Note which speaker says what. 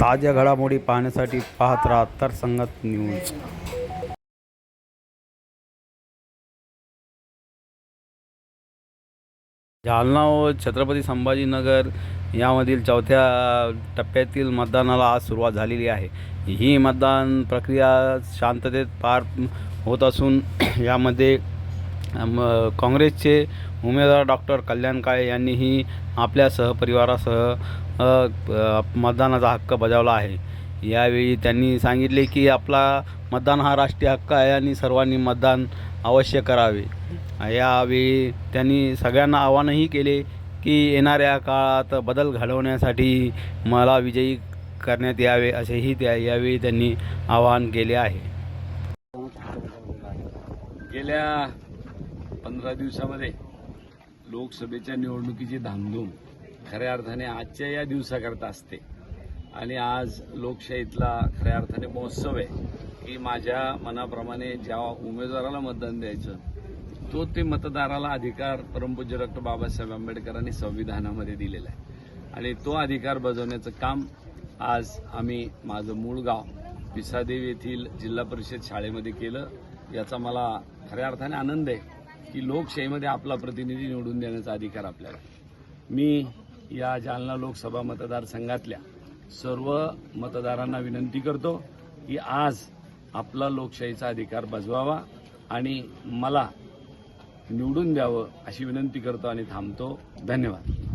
Speaker 1: ताज्या घडामोडी पाहण्यासाठी पाहत राहा तर संगत न्यूज. जालना व छत्रपती संभाजीनगर यामधील चौथ्या टप्प्यातील मतदानाला आज सुरुवात झालेली आहे. ही मतदान प्रक्रिया शांततेत पार होत असून यामध्ये अम, काँग्रेसचे उमेदवार डॉक्टर कल्याण काळे यांनीही आपल्या सहपरिवारासह मतदानाचा हक्क बजावला आहे. यावेळी त्यांनी सांगितले की आपला मतदान हा राष्ट्रीय हक्क आहे आणि सर्वांनी मतदान अवश्य करावे. यावेळी त्यांनी सगळ्यांना आवाहनही केले की येणाऱ्या काळात बदल घडवण्यासाठी मला विजयी करण्यात यावे असेही त्या यावेळी त्यांनी आवाहन केले आहे.
Speaker 2: गेल्या पंधरा दिवसामध्ये लोकसभेच्या निवडणुकीची धामधूम खऱ्या अर्थाने आजच्या या दिवसाकरता असते. आणि आज लोकशाहीतला खऱ्या अर्थाने महोत्सव आहे की माझ्या मनाप्रमाणे ज्या उमेदवाराला मतदान द्यायचं तो ते मतदाराला अधिकार परमपूज्य डॉक्टर बाबासाहेब आंबेडकरांनी संविधानामध्ये दिलेला आहे. आणि तो अधिकार बजावण्याचं काम आज आम्ही माझं मूळ गाव पिसादेव येथील जिल्हा परिषद शाळेमध्ये केलं. याचा मला खऱ्या अर्थाने आनंद आहे. की लोकशाहीमध्ये आपला प्रतिनिधी निवडून देण्याचा अधिकार आपल्याला मी या जालना लोकसभा मतदारसंघातल्या सर्व मतदारांना विनंती करतो की आज आपला लोकशाहीचा अधिकार बजवावा आणि मला निवडून द्यावं अशी विनंती करतो आणि थांबतो. धन्यवाद.